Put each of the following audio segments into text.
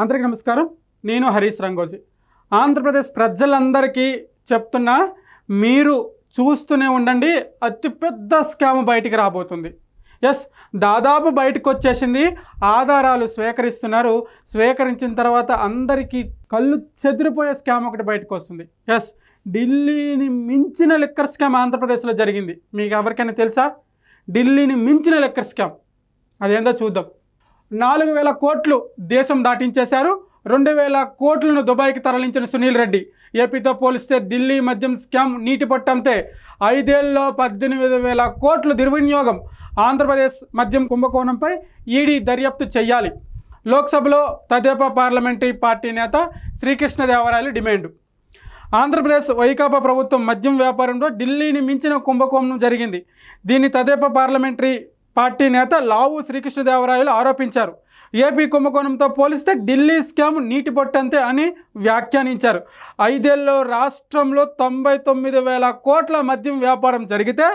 అందరికీ నమస్కారం. నేను హరీష్ రంగోజీ. ఆంధ్రప్రదేశ్ ప్రజలందరికీ చెప్తున్నా మీరు చూస్తూనే ఉండండి అతిపెద్ద స్కామ్ బయటికి రాబోతుంది. ఎస్ దాదాపు బయటకు వచ్చేసింది ఆధారాలు స్వీకరిస్తున్నారు. స్వీకరించిన తర్వాత అందరికీ కళ్ళు చెదిరిపోయే స్కామ్ ఒకటి బయటకు వస్తుంది ఎస్ ఢిల్లీని మించిన లిక్కర్ స్కామ్ ఆంధ్రప్రదేశ్లో జరిగింది. మీకు ఎవరికైనా తెలుసా? ఢిల్లీని మించిన లిక్కర్ స్కామ్. అదేందో చూద్దాం. నాలుగు వేల కోట్లు దేశం దాటించేశారు. రెండు వేల కోట్లను దుబాయ్కి తరలించిన సునీల్ రెడ్డి. ఏపీతో పోలిస్తే ఢిల్లీ మద్యం స్కామ్ నీటి పట్టంతే ఐదేళ్ళలో పద్దెనిమిది వేల కోట్లు దుర్వినియోగం. ఆంధ్రప్రదేశ్ మద్యం కుంభకోణంపై ఈడీ దర్యాప్తు చేయాలి లోక్సభలో తదేపా పార్లమెంటరీ పార్టీ నేత శ్రీకృష్ణదేవరాయలు డిమాండ్. ఆంధ్రప్రదేశ్ వైకాపా ప్రభుత్వం మద్యం వ్యాపారంలో ఢిల్లీని మించిన కుంభకోణం జరిగింది. దీన్ని తదేపా పార్లమెంటరీ పార్టీ నేత లావు శ్రీకృష్ణదేవరాయలు ఆరోపించారు. ఏపీ కుంభకోణంతో పోలిస్తే ఢిల్లీ స్కామ్ నీటి పొట్టంతే అని వ్యాఖ్యానించారు. ఐదేళ్ళలో రాష్ట్రంలో తొంభై తొమ్మిది వేల కోట్ల మద్యం వ్యాపారం జరిగితే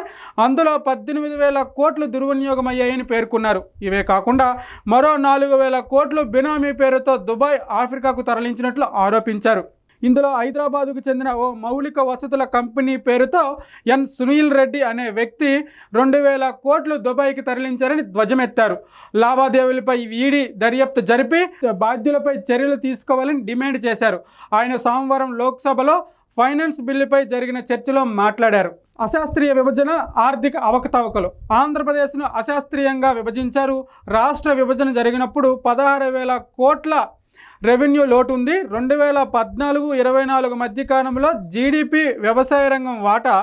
అందులో పద్దెనిమిది వేల కోట్లు దుర్వినియోగం అయ్యాయని పేర్కొన్నారు. ఇవే కాకుండా మరో నాలుగు వేల కోట్లు బినామీ పేరుతో దుబాయ్ ఆఫ్రికాకు తరలించినట్లు ఆరోపించారు. ఇందులో హైదరాబాదుకు చెందిన ఓ మౌలిక వసతుల కంపెనీ పేరుతో ఎన్. సునీల్ రెడ్డి అనే వ్యక్తి రెండు వేల కోట్లు దుబాయ్కి తరలించారని ధ్వజమెత్తారు. లావాదేవీలపై ఈడీ దర్యాప్తు జరిపి బాధ్యులపై చర్యలు తీసుకోవాలని డిమాండ్ చేశారు. ఆయన సోమవారం లోక్సభలో ఫైనాన్స్ బిల్లుపై జరిగిన చర్చలో మాట్లాడారు. అశాస్త్రీయ విభజన ఆర్థిక అవకతవకలు. ఆంధ్రప్రదేశ్ను అశాస్త్రీయంగా విభజించారు. రాష్ట్ర విభజన జరిగినప్పుడు పదహారు వేల కోట్ల రెవెన్యూ లోటు ఉంది. రెండు వేల పద్నాలుగు ఇరవై నాలుగు మధ్య కాలంలో జీడిపి వ్యవసాయ రంగం వాటా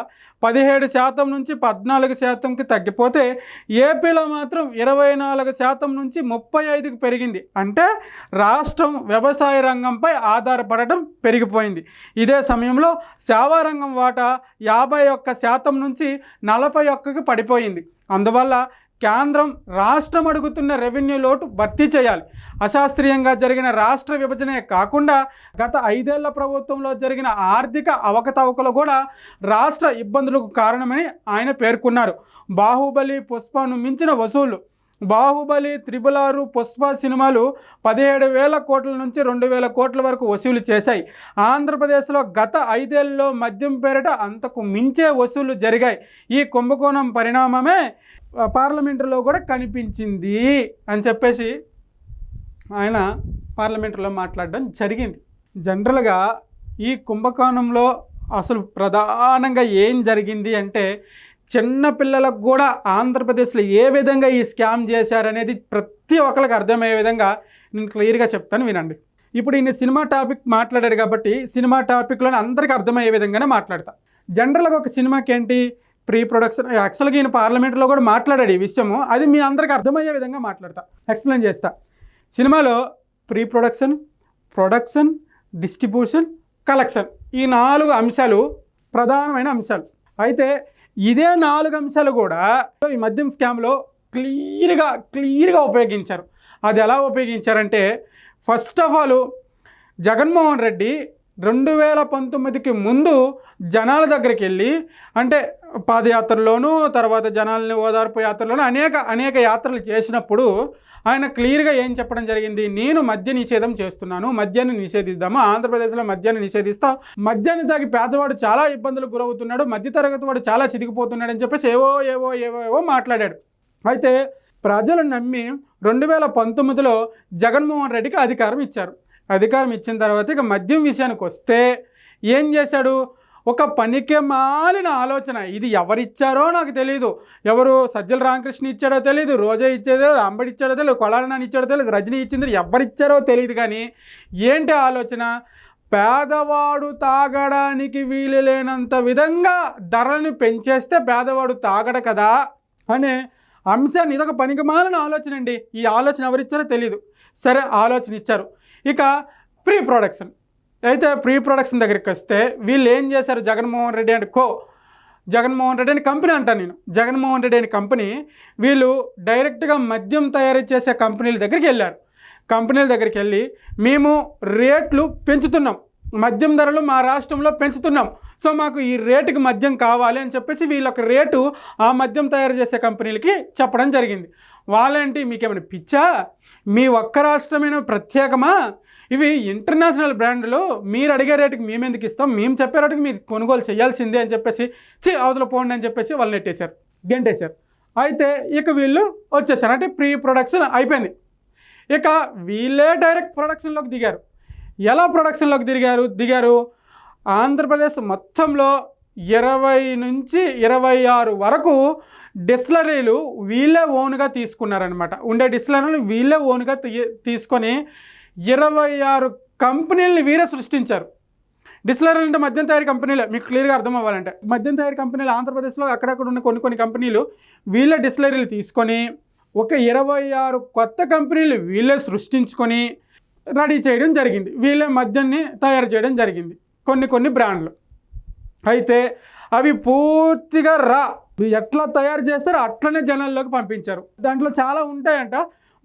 పదిహేడు శాతం నుంచి పద్నాలుగు శాతంకి తగ్గిపోతే ఏపీలో మాత్రం ఇరవై నాలుగు శాతం నుంచి ముప్పై ఐదుకి పెరిగింది. అంటే రాష్ట్రం వ్యవసాయ రంగంపై ఆధారపడటం పెరిగిపోయింది. ఇదే సమయంలో సేవా రంగం వాటా యాభై ఒక్క శాతం నుంచి నలభై ఒక్కకి పడిపోయింది. అందువల్ల కేంద్రం రాష్ట్రం అడుగుతున్న రెవెన్యూ లోటు భర్తీ చేయాలి. అశాస్త్రీయంగా జరిగిన రాష్ట్ర విభజనే కాకుండా గత ఐదేళ్ళ ప్రభుత్వంలో జరిగిన ఆర్థిక అవకతవకలు కూడా రాష్ట్ర ఇబ్బందులకు కారణమని ఆయన పేర్కొన్నారు. బాహుబలి పుష్పను మించిన వసూళ్ళు బాహుబలి త్రిబులారు పుష్ప సినిమాలు పదిహేడు వేల కోట్ల నుంచి రెండు వేల కోట్ల వరకు వసూలు చేశాయి. ఆంధ్రప్రదేశ్లో గత ఐదేళ్ళలో మద్యం పేరిట అంతకు మించే వసూలు జరిగాయి. ఈ కుంభకోణం పరిణామమే పార్లమెంటులో కూడా కనిపించింది అని చెప్పేసి ఆయన పార్లమెంటులో మాట్లాడడం జరిగింది. జనరల్గా ఈ కుంభకోణంలో అసలు ప్రధానంగా ఏం జరిగింది అంటే చిన్న పిల్లలకు కూడా ఆంధ్రప్రదేశ్లో ఏ విధంగా ఈ స్కామ్ చేశారనేది ప్రతి ఒక్కరికి అర్థమయ్యే విధంగా నేను క్లియర్గా చెప్తాను వినండి. ఇప్పుడు ఈయన సినిమా టాపిక్ మాట్లాడాడు కాబట్టి సినిమా టాపిక్లోనే అందరికీ అర్థమయ్యే విధంగానే మాట్లాడతా. జనరల్గా ఒక సినిమాకి ఏంటి ప్రీ ప్రొడక్షన్ యాక్చువల్గా ఈయన పార్లమెంట్లో కూడా మాట్లాడాడు ఈ విషయము. అది మీ అందరికీ అర్థమయ్యే విధంగా మాట్లాడతా ఎక్స్ప్లెయిన్ చేస్తా. సినిమాలో pre production production distribution collection ఈ నాలుగు అంశాలు ప్రధానమైన అంశాలు. అయితే ఇదే నాలుగు అంశాలు కూడా ఈ మద్యం స్కామ్లో క్లియర్గా క్లియర్గా ఉపయోగించారు. అది ఎలా ఉపయోగించారంటే first of all Jaganmohan Reddy రెండు వేల పంతొమ్మిదికి ముందు జనాల దగ్గరికి వెళ్ళి అంటే పాదయాత్రలోనూ తర్వాత జనాలని ఓదార్పు యాత్రలోనూ అనేక అనేక యాత్రలు చేసినప్పుడు ఆయన క్లియర్గా ఏం చెప్పడం జరిగింది? నేను మద్య నిషేధం చేస్తున్నాను మద్యాన్ని నిషేధిద్దాము? ఆంధ్రప్రదేశ్లో మద్యాన్ని నిషేధిస్తాం? మద్యాన్ని తాగి పేదవాడు చాలా ఇబ్బందులకు గురవుతున్నాడు మధ్యతరగతి వాడు చాలా చితికిపోతున్నాడు అని చెప్పేసి ఏవో ఏవో ఏవో ఏవో మాట్లాడాడు. అయితే ప్రజలు నమ్మి రెండు వేల పంతొమ్మిదిలో జగన్మోహన్ రెడ్డికి అధికారం ఇచ్చారు. అధికారం ఇచ్చిన తర్వాత ఇక మద్యం విషయానికి వస్తే ఏం చేశాడు? ఒక పనికి మాలిన ఆలోచన. ఇది ఎవరిచ్చారో నాకు తెలియదు ఎవరు సజ్జల రామకృష్ణ ఇచ్చాడో తెలియదు రోజా ఇచ్చేదో అంబడి ఇచ్చాడో తెలియదు కొడాలని ఇచ్చాడో తెలియదు రజనీ ఇచ్చింది ఎవరిచ్చారో తెలియదు కానీ ఏంటి ఆలోచన? పేదవాడు తాగడానికి వీలు లేనంత విధంగా ధరలను పెంచేస్తే పేదవాడు తాగడు కదా అనే అంశాన్ని ఇదొక పనికిమాలిన ఆలోచన అండి. ఈ ఆలోచన ఎవరిచ్చారో తెలియదు సరే ఆలోచన ఇచ్చారు. ఇక ప్రీ ప్రొడక్షన్ అయితే ప్రీ ప్రొడక్షన్ దగ్గరికి వస్తే వీళ్ళు ఏం చేశారు? జగన్మోహన్ రెడ్డి అండ్ కో జగన్మోహన్ రెడ్డి అని కంపెనీ అంటాను నేను. జగన్మోహన్ రెడ్డి అని కంపెనీ వీళ్ళు డైరెక్ట్గా మద్యం తయారు చేసే కంపెనీల దగ్గరికి వెళ్ళారు. కంపెనీల దగ్గరికి వెళ్ళి మేము రేట్లు పెంచుతున్నాం. మద్యం ధరలు మా రాష్ట్రంలో పెంచుతున్నాం. సో మాకు ఈ రేటుకి మద్యం కావాలి అని చెప్పేసి వీళ్ళొక రేటు ఆ మద్యం తయారు చేసే కంపెనీలకి చెప్పడం జరిగింది. వాళ్ళేంటి? మీకేమైనా పిచ్చా? మీ ఒక్క రాష్ట్రమైన? ప్రత్యేకమా? ఇవి ఇంటర్నేషనల్ బ్రాండ్లు మీరు అడిగే రేటుకి మేము ఎందుకు ఇస్తాం? మేము చెప్పే రేటుకి మీరు కొనుగోలు చేయాల్సిందే అని చెప్పేసి చి అవతల పోండి అని చెప్పేసి వాళ్ళు నెట్టేశారు. గెంటేశారు. అయితే ఇక వీళ్ళు వచ్చేసారు. అంటే ప్రీ ప్రొడక్షన్ అయిపోయింది. ఇక వీళ్ళే డైరెక్ట్ ప్రొడక్షన్లోకి దిగారు. ఎలా ప్రొడక్షన్లోకి దిగారు? దిగారు ఆంధ్రప్రదేశ్ మొత్తంలో ఇరవై నుంచి ఇరవై ఆరు వరకు డిస్లరీలు వీళ్ళే ఓన్గా తీసుకున్నారనమాట ఉండే డిస్లరీలు వీళ్ళే ఓన్గా తీ తీసుకొని ఇరవై ఆరు కంపెనీలని వీరే సృష్టించారు. డిస్లరీ అంటే మద్యం తయారీ కంపెనీలే. మీకు క్లియర్గా అర్థం అవ్వాలంటే. మద్యం తయారీ కంపెనీలు ఆంధ్రప్రదేశ్లో అక్కడక్కడ ఉన్న కొన్ని కొన్ని కంపెనీలు వీళ్ళే డిస్లరీలు తీసుకొని ఒక ఇరవై ఆరు కొత్త కంపెనీలు వీళ్ళే సృష్టించుకొని రెడీ చేయడం జరిగింది. వీళ్ళే మద్యాన్ని తయారు చేయడం జరిగింది. కొన్ని కొన్ని బ్రాండ్లు. అయితే అవి పూర్తిగా రా. ఎట్లా తయారు చేస్తారో అట్లనే జనాల్లోకి పంపించారు. దాంట్లో చాలా ఉంటాయంట.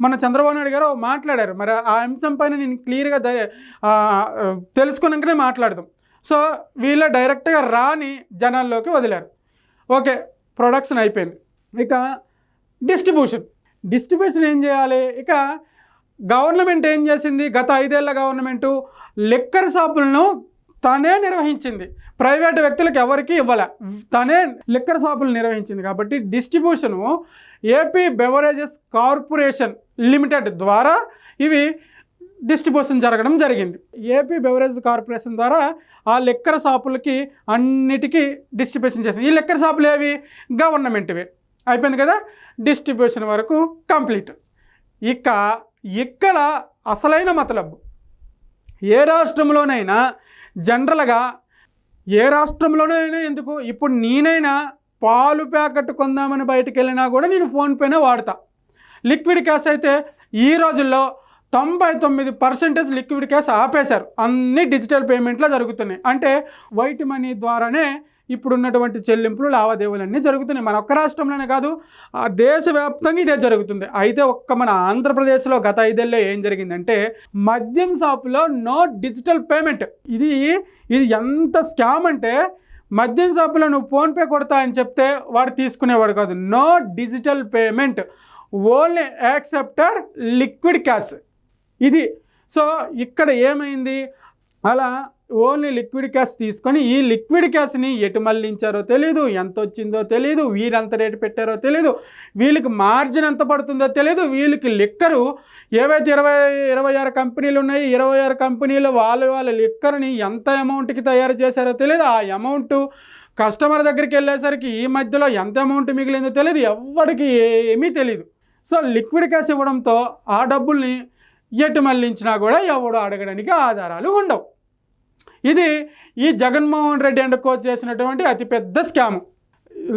మన చంద్రబాబు నాయుడు గారు మాట్లాడారు. మరి ఆ అంశం పైన నేను క్లియర్గా తెలుసుకున్నాకనే మాట్లాడదాం. సో వీళ్ళ డైరెక్ట్గా రాని జనాల్లోకి వదిలారు. ఓకే ప్రొడక్షన్ అయిపోయింది. ఇక డిస్ట్రిబ్యూషన్. డిస్ట్రిబ్యూషన్ ఏం చేయాలి? ఇక గవర్నమెంట్ ఏం చేసింది? గత ఐదేళ్ళ గవర్నమెంటు లిక్కర్ షాపులను తనే నిర్వహించింది. ప్రైవేట్ వ్యక్తులకు ఎవరికి ఇవ్వలే. తనే లిక్కర్ షాపులు నిర్వహించింది కాబట్టి distribution AP beverages corporation limited ద్వారా ఇవి డిస్ట్రిబ్యూషన్ జరగడం జరిగింది. ఏపీ బెవరేజ్ కార్పొరేషన్ ద్వారా ఆ లిక్కర్ షాపులకి అన్నిటికీ డిస్ట్రిబ్యూషన్ చేసింది. ఈ లిక్కర్ షాపులు ఏవి? గవర్నమెంట్వే. అయిపోయింది కదా? డిస్ట్రిబ్యూషన్ వరకు కంప్లీట్. ఇక ఇక్కడ అసలైన మతలబ్. ఏ రాష్ట్రంలోనైనా జనరల్గా ఏ రాష్ట్రంలోనైనా ఎందుకు? ఇప్పుడు నేనైనా పాలు ప్యాకెట్ కొందామని బయటకు వెళ్ళినా కూడా నేను ఫోన్పేనే వాడతా. లిక్విడ్ క్యాష్ అయితే ఈ రోజుల్లో తొంభై తొమ్మిది పర్సెంటేజ్ లిక్విడ్ క్యాష్ ఆపేశారు. అన్ని డిజిటల్ పేమెంట్లో జరుగుతున్నాయి. అంటే వైట్ మనీ ద్వారానే ఇప్పుడు ఉన్నటువంటి చెల్లింపులు లావాదేవీలన్నీ జరుగుతున్నాయి. మన ఒక్క రాష్ట్రంలోనే కాదు ఆ దేశవ్యాప్తంగా ఇదే జరుగుతుంది. అయితే ఒక్క మన ఆంధ్రప్రదేశ్లో గత ఐదేళ్ళలో ఏం జరిగిందంటే మద్యం షాపులో నో డిజిటల్ పేమెంట్. ఇది ఇది ఎంత స్కామ్ అంటే మద్యం షాపులో నువ్వు ఫోన్పే కొడతా అని చెప్తే వాడు తీసుకునేవాడు కాదు. No digital payment. Only accepted liquid cash. ఇది. సో ఇక్కడ ఏమైంది? అలా ఓన్లీ లిక్విడ్ క్యాష్ తీసుకొని ఈ లిక్విడ్ క్యాష్ని ఎటు మళ్ళించారో తెలియదు ఎంత వచ్చిందో తెలియదు వీరంత రేటు పెట్టారో తెలియదు వీళ్ళకి మార్జిన్ ఎంత పడుతుందో తెలియదు వీళ్ళకి లిక్కరు ఏవైతే ఇరవై ఇరవై ఆరు కంపెనీలు ఉన్నాయి ఇరవై ఆరు కంపెనీలు వాళ్ళ వాళ్ళ లిక్కర్ని ఎంత అమౌంట్కి తయారు చేశారో తెలియదు ఆ అమౌంట్ కస్టమర్ దగ్గరికి వెళ్ళేసరికి ఈ మధ్యలో ఎంత అమౌంట్ మిగిలిందో తెలియదు ఎవరికి ఏమీ తెలియదు సో లిక్విడ్ క్యాష్ ఇవ్వడంతో ఆ డబ్బుల్ని ఎటు మళ్ళించినా కూడా ఎవడు అడగడానికి ఆధారాలు ఉండవు. ఇది ఈ జగన్మోహన్ రెడ్డి అండ్ కోచ్ చేసినటువంటి అతిపెద్ద స్కామ్.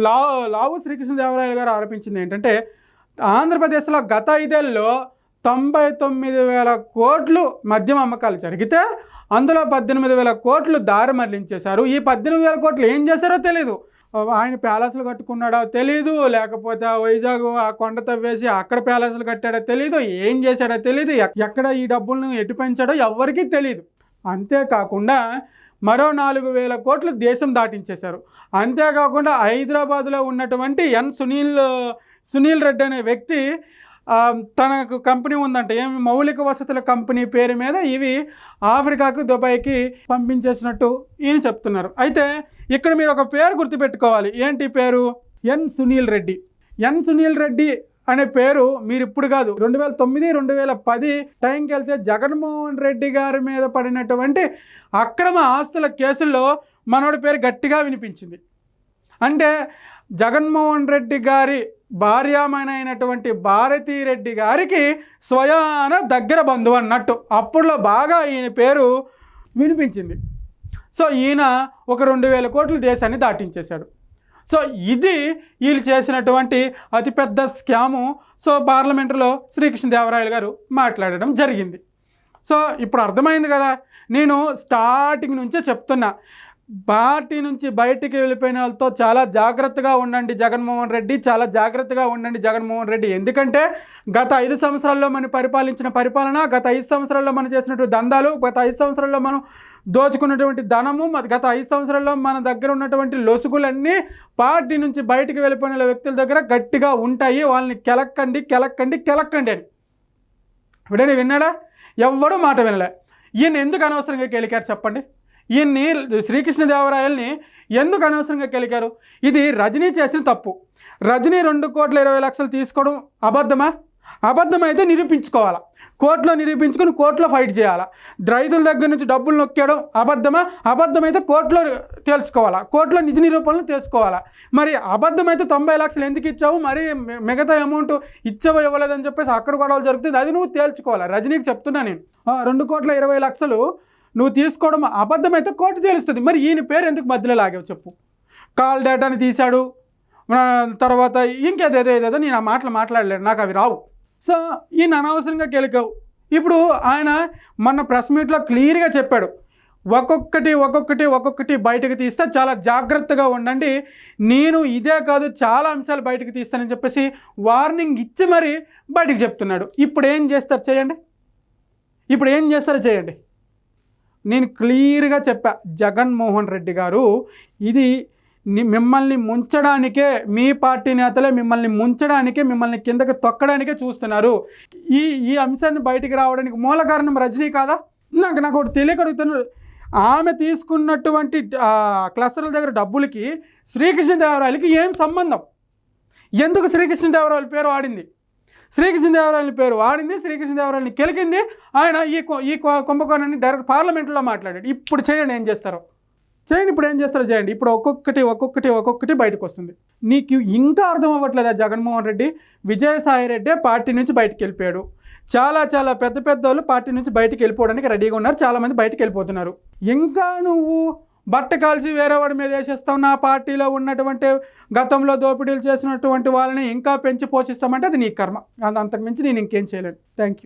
లా లావు శ్రీకృష్ణదేవరాయలు గారు ఆరోపించింది ఏంటంటే ఆంధ్రప్రదేశ్లో గత ఐదేళ్ళలో తొంభై తొమ్మిది వేల కోట్లు మద్యం అమ్మకాలు జరిగితే అందులో పద్దెనిమిది వేల కోట్లు దారి మరలించేశారు. ఈ పద్దెనిమిది వేల కోట్లు ఏం చేశారో తెలీదు. ఆయన ప్యాలెస్లు కట్టుకున్నాడో తెలీదు లేకపోతే ఆ వైజాగ్ ఆ కొండ తవ్వేసి అక్కడ ప్యాలెస్లు కట్టాడో తెలీదు ఏం చేశాడో తెలీదు ఎక్కడ ఈ డబ్బులను ఎటు పెంచాడో ఎవ్వరికీ తెలియదు అంతేకాకుండా మరో నాలుగు వేల కోట్లు దేశం దాటించేశారు. అంతేకాకుండా హైదరాబాద్లో ఉన్నటువంటి ఎన్ సునీల్ సునీల్ రెడ్డి అనే వ్యక్తి తనకు కంపెనీ ఉందంట. ఏమి మౌలిక వసతుల కంపెనీ పేరు మీద ఇవి ఆఫ్రికాకు దుబాయ్కి పంపించేసినట్టు ఈయన చెప్తున్నారు. అయితే ఇక్కడ మీరు ఒక పేరు గుర్తుపెట్టుకోవాలి. ఏంటి పేరు? ఎన్ సునీల్ రెడ్డి. ఎన్ సునీల్ రెడ్డి అనే పేరు మీరు ఇప్పుడు కాదు. రెండు వేల తొమ్మిది రెండు వేల పది టైంకి వెళ్తే జగన్మోహన్ రెడ్డి గారి మీద పడినటువంటి అక్రమ ఆస్తుల కేసుల్లో మనోడి పేరు గట్టిగా వినిపించింది. అంటే జగన్మోహన్ రెడ్డి గారి భార్యామైన అయినటువంటి భారతీ రెడ్డి గారికి స్వయాన దగ్గర బంధువు అన్నట్టు అప్పుడులో బాగా ఈయన పేరు వినిపించింది. సో ఈయన ఒక రెండు వేల కోట్లు దేశాన్ని దాటించేశాడు. సో ఇది వీళ్ళు చేసినటువంటి అతిపెద్ద స్కాము. సో పార్లమెంటులో శ్రీకృష్ణదేవరాయలు గారు మాట్లాడడం జరిగింది. సో ఇప్పుడు అర్థమైంది కదా. నేను స్టార్టింగ్ నుంచే చెప్తున్నా. పార్టీ నుంచి బయటికి వెళ్ళిపోయిన వాళ్ళతో చాలా జాగ్రత్తగా ఉండండి జగన్మోహన్ రెడ్డి చాలా జాగ్రత్తగా ఉండండి జగన్మోహన్ రెడ్డి. ఎందుకంటే గత ఐదు సంవత్సరాల్లో మనం పరిపాలించిన పరిపాలన గత ఐదు సంవత్సరాల్లో మనం చేసినటువంటి దందాలు గత ఐదు సంవత్సరాల్లో మనం దోచుకున్నటువంటి ధనము గత ఐదు సంవత్సరాల్లో మన దగ్గర ఉన్నటువంటి లొసుగులన్నీ పార్టీ నుంచి బయటికి వెళ్ళిపోయిన వ్యక్తుల దగ్గర గట్టిగా ఉంటాయి. వాళ్ళని కెలక్కండి కెలక్కండి కెలక్కండి అని. ఇప్పుడే విన్నాడా? ఎవ్వడూ మాట వినలే. ఈయన ఎందుకు అనవసరంగా కెలికారు చెప్పండి? ఈయన్ని శ్రీకృష్ణదేవరాయల్ని ఎందుకు అనవసరంగా కెలికారు? ఇది రజనీ చేసిన తప్పు. రజనీ రెండు కోట్ల ఇరవై లక్షలు తీసుకోవడం అబద్ధమా? అబద్ధమైతే నిరూపించుకోవాలా? కోర్టులో నిరూపించుకొని కోర్టులో ఫైట్ చేయాలా? రైతుల దగ్గర నుంచి డబ్బులు నొక్కేయడం అబద్ధమా? అబద్ధమైతే కోర్టులో తేల్చుకోవాలా కోర్టులో నిజ నిరూపణలు తెలుసుకోవాలా? మరి అబద్ధమైతే తొంభై లక్షలు ఎందుకు ఇచ్చావు? మరి మిగతా అమౌంట్ ఇచ్చావో ఇవ్వలేదని చెప్పేసి అక్కడ గొడవలు జరుగుతుంది అది నువ్వు తేల్చుకోవాలా? రజనీకి చెప్తున్నా నేను. రెండు కోట్ల ఇరవై లక్షలు నువ్వు తీసుకోవడం అబద్ధమైతే కోర్టు తెలుస్తుంది మరి ఈయన పేరు ఎందుకు మధ్యలో లాగావు చెప్పు. కాల్ డేటాని తీశాడు. తర్వాత ఇంకేదేదో ఏదేదో నేను ఆ మాటలు మాట్లాడలేను. నాకు అవి రావు. సో ఈయన అనవసరంగా గెలికావు ఇప్పుడు ఆయన మొన్న ప్రెస్ మీట్లో క్లియర్గా చెప్పాడు. ఒక్కొక్కటి ఒక్కొక్కటి ఒక్కొక్కటి బయటకు తీస్తే చాలా జాగ్రత్తగా ఉండండి. నేను ఇదే కాదు చాలా అంశాలు బయటకు తీస్తానని చెప్పేసి వార్నింగ్ ఇచ్చి మరి బయటకు చెప్తున్నాడు. ఇప్పుడు ఏం చేస్తారు చేయండి. ఇప్పుడు ఏం చేస్తారో చేయండి. నేను క్లియర్గా చెప్పా జగన్మోహన్ రెడ్డి గారు ఇది మిమ్మల్ని ముంచడానికే మీ పార్టీ నేతలే మిమ్మల్ని ముంచడానికే మిమ్మల్ని కిందకి తొక్కడానికే చూస్తున్నారు. ఈ ఈ అంశాన్ని బయటికి రావడానికి మూల కారణం రజనీ కాదా? నాకు నాకు ఒకటి తెలియకడుగుతున్నారు ఆమె తీసుకున్నటువంటి క్లస్టర్ల దగ్గర డబ్బులకి శ్రీకృష్ణదేవరాయలకి ఏం సంబంధం? ఎందుకు శ్రీకృష్ణదేవరాయల పేరు వాడింది శ్రీకృష్ణదేవరాయల పేరు వాడింది శ్రీకృష్ణదేవరాయలని కెలికింది. ఆయన ఈ ఈ కుంభకోణాన్ని డైరెక్ట్ పార్లమెంట్లో మాట్లాడాడు. ఇప్పుడు చేయండి ఏం చేస్తారో. చేయండి ఇప్పుడు ఏం చేస్తారో చేయండి. ఇప్పుడు ఒక్కొక్కటి ఒక్కొక్కటి ఒక్కొక్కటి బయటకు వస్తుంది. నీకు ఇంకా అర్థం అవ్వట్లేదా జగన్మోహన్ రెడ్డి? విజయసాయి రెడ్డే పార్టీ నుంచి బయటకు వెళ్ళిపోయాడు. చాలా చాలా పెద్ద పెద్ద వాళ్ళు పార్టీ నుంచి బయటకు వెళ్ళిపోవడానికి రెడీగా ఉన్నారు. చాలామంది బయటకు వెళ్ళిపోతున్నారు. ఇంకా నువ్వు బట్ట కాల్చి వేరే వాడి మీద వేసేస్తాం. నా పార్టీలో ఉన్నటువంటి గతంలో దోపిడీలు చేసినటువంటి వాళ్ళని ఇంకా పెంచి పోషిస్తామంటే అది నీ కర్మ. అంత- అంతకు మించి నేను ఇంకేం చేయలేను. Thank you